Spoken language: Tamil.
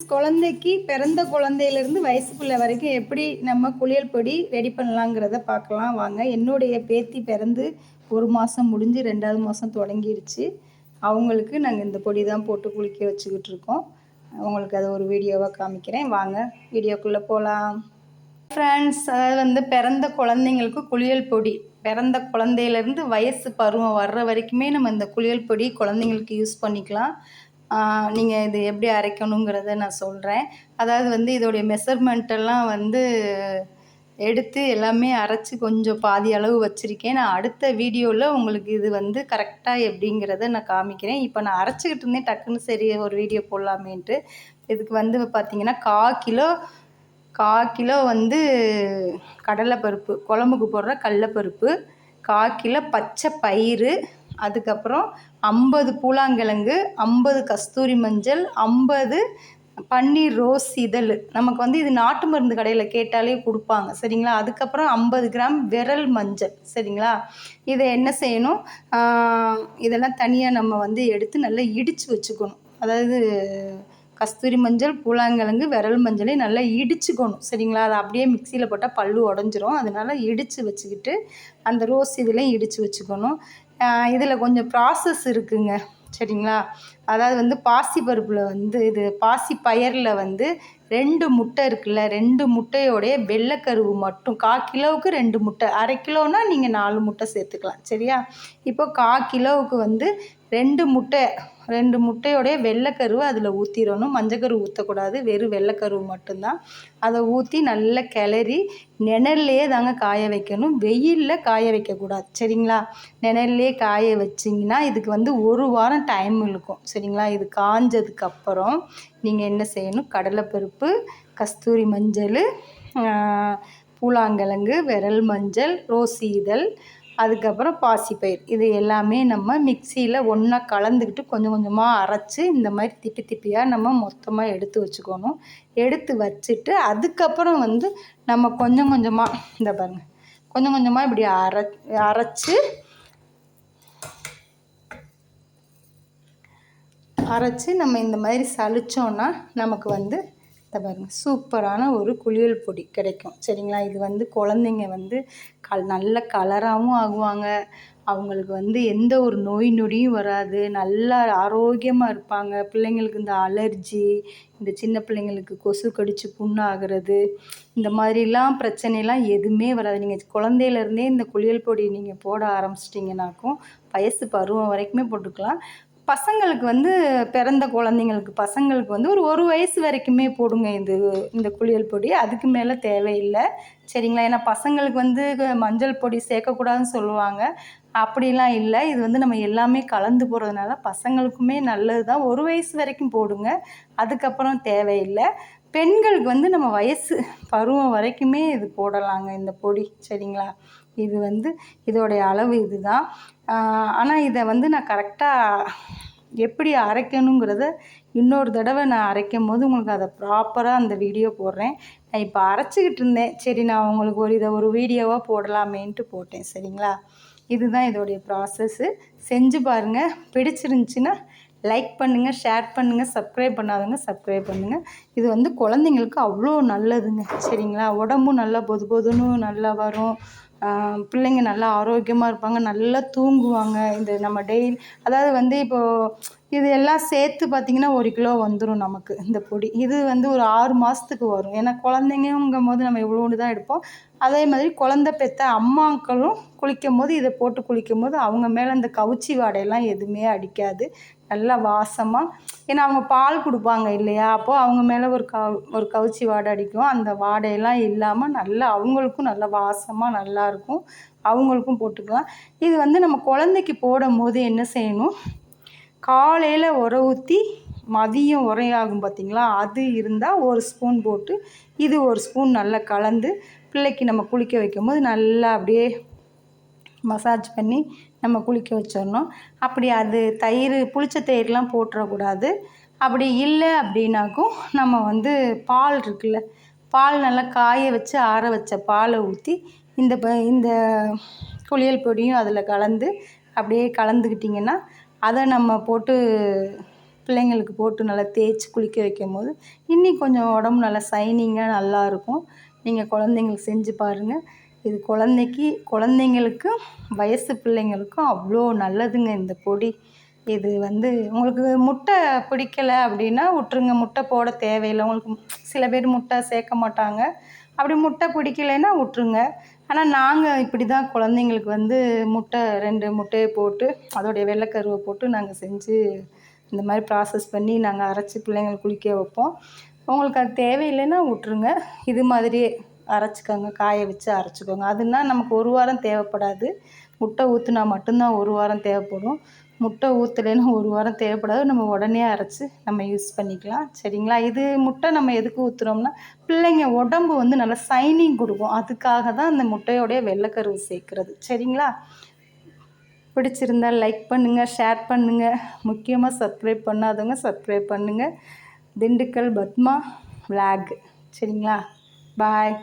குழந்தைக்கு பிறந்த குழந்தையிலேருந்து வயசுக்குள்ள வரைக்கும் எப்படி நம்ம குளியல் பொடி ரெடி பண்ணலாங்கிறத பார்க்கலாம். வாங்க என்னுடைய பேத்தி பிறந்து ஒரு மாதம் முடிஞ்சு ரெண்டாவது மாதம் தொடங்கிடுச்சு அவங்களுக்கு நாங்கள் இந்த பொடி தான் போட்டு குளிக்க வச்சுக்கிட்டு இருக்கோம். உங்களுக்கு அதை ஒரு வீடியோவாக காமிக்கிறேன். வாங்க வீடியோக்குள்ளே போகலாம் ஃப்ரெண்ட்ஸ் அதாவது வந்து பிறந்த குழந்தைங்களுக்கு குளியல் பொடி பிறந்த குழந்தையிலேருந்து வயசு பருவம் வர்ற வரைக்குமே நம்ம இந்த குளியல் பொடி குழந்தைங்களுக்கு யூஸ் பண்ணிக்கலாம். நீங்கள் இது எப்படி அரைக்கணுங்கிறத நான் சொல்கிறேன் அதாவது வந்து இதோடைய மெஷர்மெண்ட்டெல்லாம் வந்து எடுத்து எல்லாமே அரைச்சி கொஞ்சம் பாதி அளவு வச்சுருக்கேன். நான் அடுத்த வீடியோவில் உங்களுக்கு இது வந்து கரெக்டாக எப்படிங்கிறத நான் காமிக்கிறேன். இப்போ நான் அரைச்சிக்கிட்டு இருந்தேன் டக்குன்னு சரி ஒரு வீடியோ போடலாமேன்ட்டு. இதுக்கு வந்து பார்த்தீங்கன்னா கா கிலோ கா கிலோ வந்து கடலைப்பருப்பு குழம்புக்கு போடுற கடலப்பருப்பு கா கிலோ பச்சை பயிறு அதுக்கப்புறம் ஐம்பது பூலாங்கிழங்கு ஐம்பது கஸ்தூரி மஞ்சள் ஐம்பது பன்னீர் ரோஸ் இதழ். நமக்கு வந்து இது நாட்டு மருந்து கடையில் கேட்டாலே கொடுப்பாங்க. சரிங்களா? அதுக்கப்புறம் ஐம்பது கிராம் விரல் மஞ்சள். சரிங்களா? இதை என்ன செய்யணும்? இதெல்லாம் தனியாக நம்ம வந்து எடுத்து நல்லா இடித்து வச்சுக்கணும். அதாவது கஸ்தூரி மஞ்சள் பூலாங்கிழங்கு விரல் மஞ்சளை நல்லா இடிச்சுக்கணும். சரிங்களா? அதை அப்படியே மிக்சியில் போட்டால் பல்லு உடஞ்சிரும். அதனால இடித்து வச்சுக்கிட்டு அந்த ரோஸ் இதெல்லாம் இடித்து வச்சுக்கணும். இதில் கொஞ்சம் ப்ராசஸ் இருக்குங்க. சரிங்களா? அதாவது வந்து பாசி பருப்பில் வந்து இது பாசி பயரில் வந்து ரெண்டு முட்டை இருக்குல்ல ரெண்டு முட்டையோடைய வெள்ளைக்கருவு மட்டும். கா கிலோவுக்கு ரெண்டு முட்டை. அரை கிலோனால் நீங்கள் நாலு முட்டை சேர்த்துக்கலாம். சரியா? இப்போ கா கிலோவுக்கு வந்து ரெண்டு முட்டை ரெண்டு முட்டையோடைய வெள்ளைக்கருவை அதில் ஊற்றிடணும் மஞ்சக்கரு ஊற்றக்கூடாது வெறும் வெள்ளைக்கருவு மட்டும்தான். அதை ஊற்றி நல்லா கிளறி நிழல்லையே தாங்க காய வைக்கணும். வெயிலில் காய வைக்கக்கூடாது சரிங்களா? நிழல்லையே காய வச்சிங்கன்னா இதுக்கு வந்து ஒரு வாரம் டைம் இருக்கும் சரிங்களா? இது காஞ்சதுக்கப்புறம் நீங்கள் என்ன செய்யணும்? கடலைப்பருப்பு கஸ்தூரி மஞ்சள் பூலாங்கிழங்கு விரல் மஞ்சள் ரோஸ் இதழ் அதுக்கப்புறம் பாசிப்பயிர் இது எல்லாமே நம்ம மிக்சியில் ஒன்றா கலந்துக்கிட்டு கொஞ்சம் கொஞ்சமாக அரைச்சி இந்த மாதிரி திப்பி திப்பியாக நம்ம மொத்தமாக எடுத்து வச்சுக்கணும். எடுத்து வச்சுட்டு அதுக்கப்புறம் வந்து நம்ம கொஞ்சம் கொஞ்சமாக இந்த பாருங்கள் கொஞ்சம் கொஞ்சமாக இப்படி அரை அரைச்சி அரைச்சி நம்ம இந்த மாதிரி சளிச்சோன்னா நமக்கு வந்து இதை பாருங்கள் சூப்பரான ஒரு குளியல் பொடி கிடைக்கும். சரிங்களா? இது வந்து குழந்தைங்க வந்து கல் நல்ல கலராகவும் ஆகுவாங்க. அவங்களுக்கு வந்து எந்த ஒரு நோய் நொடியும் வராது. நல்லா ஆரோக்கியமாக இருப்பாங்க. பிள்ளைங்களுக்கு இந்த அலர்ஜி இந்த சின்ன பிள்ளைங்களுக்கு கொசு கடித்து புண்ணாகிறது இந்த மாதிரிலாம் பிரச்சனைலாம் எதுவுமே வராது. நீங்கள் குழந்தையிலேருந்தே இந்த குளியல் பொடி நீங்கள் போட ஆரம்பிச்சிட்டிங்கனாக்கும் வயசு பருவம் வரைக்குமே போட்டுக்கலாம். பசங்களுக்கு வந்து பிறந்த குழந்தைங்களுக்கு பசங்களுக்கு வந்து ஒரு ஒரு வயசு வரைக்குமே போடுங்க இது இந்த குளியல் பொடி. அதுக்கு மேலே தேவையில்லை. சரிங்களா? ஏன்னா பசங்களுக்கு வந்து மஞ்சள் பொடி சேர்க்கக்கூடாதுன்னு சொல்லுவாங்க. அப்படிலாம் இல்லை. இது வந்து நம்ம எல்லாமே கலந்து போகிறதுனால பசங்களுக்குமே நல்லது தான் ஒரு வயசு வரைக்கும் போடுங்க. அதுக்கப்புறம் தேவையில்லை. பெண்களுக்கு வந்து நம்ம வயசு பருவம் வரைக்குமே இது போடலாங்க இந்த பொடி. சரிங்களா? இது வந்து இதோடைய அளவு இதுதான். ஆனால் இதை வந்து நான் கரெக்டாக எப்படி அரைக்கணுங்கிறத இன்னொரு தடவை நான் அரைக்கும் போது உங்களுக்கு அதை ப்ராப்பராக அந்த வீடியோ போடுறேன். நான் இப்போ அரைச்சிக்கிட்டு இருந்தேன். சரி நான் உங்களுக்கு ஒரு இதை ஒரு வீடியோவாக போடலாமேன்ட்டு போட்டேன். சரிங்களா? இதுதான் இதோடைய ப்ராசஸ்ஸு செஞ்சு பாருங்கள் பிடிச்சிருந்துச்சின்னா லைக் பண்ணுங்கள் ஷேர் பண்ணுங்கள் சப்ஸ்கிரைப் பண்ணாதவங்க சப்ஸ்கிரைப் பண்ணுங்கள் இது வந்து குழந்தைங்களுக்கு அவ்வளோ நல்லதுங்க. சரிங்களா? உடம்பும் நல்லா பொது பொதுன்னு நல்லா வரும். பிள்ளைங்க நல்லா ஆரோக்கியமாக இருப்பாங்க நல்லா தூங்குவாங்க. இந்த நம்ம டெய்லி அதாவது வந்து இப்போது இது எல்லாம் சேர்த்து பார்த்திங்கன்னா ஒரு கிலோ வந்துடும் நமக்கு இந்த பொடி. இது வந்து ஒரு ஆறு மாதத்துக்கு வரும். ஏன்னா குழந்தைங்கங்கும் போது நம்ம இவ்வளோண்டு தான் எடுப்போம். அதே மாதிரி குழந்த பெற்ற அம்மாக்களும் குளிக்கும் போது இதை போட்டு குளிக்கும் போது அவங்க மேலே அந்த கவுச்சி வாடையெல்லாம் எதுவுமே அடிக்காது. நல்லா வாசமாக ஏன்னா அவங்க பால் கொடுப்பாங்க இல்லையா? அப்போது அவங்க மேலே ஒரு க ஒரு கவுச்சி வாடை அடிக்கும். அந்த வாடையெல்லாம் இல்லாமல் நல்லா அவங்களுக்கும் நல்லா வாசமாக நல்லாயிருக்கும் அவங்களுக்கும் போட்டுக்கலாம். இது வந்து நம்ம குழந்தைக்கு போடும் போது என்ன செய்யணும்? காலையில் உர ஊற்றி மதியம் உரையாகும் பார்த்திங்களா அது இருந்தால் ஒரு ஸ்பூன் போட்டு இது ஒரு ஸ்பூன் நல்லா கலந்து பிள்ளைக்கு நம்ம குளிக்க வைக்கும் போது நல்லா அப்படியே மசாஜ் பண்ணி நம்ம குளிக்க வச்சிடணும். அப்படி அது தயிர் புளிச்ச தயிர்லாம் போட்டுறக்கூடாது. அப்படி இல்லை அப்படின்னாக்கும் நம்ம வந்து பால் இருக்குல்ல பால் நல்லா காய வச்சு ஆற வச்ச பாலை ஊற்றி இந்த ப இந்த குளியல் பொடியும் அதில் கலந்து அப்படியே கலந்துக்கிட்டிங்கன்னா அதை நம்ம போட்டு பிள்ளைங்களுக்கு போட்டு நல்லா தேய்ச்சி குளிக்க வைக்கும் போது இன்னும் கொஞ்சம் உடம்பு நல்லா சைனிங்காக நல்லாயிருக்கும் நீங்கள் குழந்தைங்களுக்கு செஞ்சு பாருங்கள் இது குழந்தைக்கு குழந்தைங்களுக்கும் வயசு பிள்ளைங்களுக்கும் அவ்வளோ நல்லதுங்க இந்த பொடி. இது வந்து உங்களுக்கு முட்டை பிடிக்கல அப்படின்னா விட்ருங்க முட்டை போட தேவையில்லை. உங்களுக்கு சில பேர் முட்டை சேர்க்க மாட்டாங்க. அப்படி முட்டை பிடிக்கலைன்னா விட்ருங்க ஆனால் நாங்கள் இப்படி தான் குழந்தைங்களுக்கு வந்து முட்டை ரெண்டு முட்டையை போட்டு அதோடைய வெள்ளைக்கருவை போட்டு நாங்கள் செஞ்சு இந்த மாதிரி ப்ராசஸ் பண்ணி நாங்கள் அரைச்சி பிள்ளைங்களுக்கு குளிக்க வைப்போம். உங்களுக்கு அது தேவையில்லைன்னா விட்ருங்க இது மாதிரியே அரைச்சிக்கோங்க காய வச்சு அரைச்சிக்கோங்க. அதுனால் நமக்கு ஒரு வாரம் தேவைப்படாது. முட்டை ஊற்றுனா மட்டும்தான் ஒரு வாரம் தேவைப்படும். முட்டை ஊற்றலைன்னா ஒரு வாரம் தேவைப்படாது. நம்ம உடனே அரைச்சி நம்ம யூஸ் பண்ணிக்கலாம். சரிங்களா? இது முட்டை நம்ம எதுக்கு ஊற்றுறோம்னா பிள்ளைங்க உடம்பு வந்து நல்லா சைனிங் கொடுக்கும். அதுக்காக தான் அந்த முட்டையோடைய வெள்ளைக்கருவு சேர்க்குறது. சரிங்களா? பிடிச்சிருந்தா லைக் பண்ணுங்கள் ஷேர் பண்ணுங்கள் முக்கியமாக சப்ஸ்கிரைப் பண்ணாதவங்க சப்ஸ்கிரைப் பண்ணுங்கள் திண்டுக்கல் பத்மா விளாக் சரிங்களா? பாய்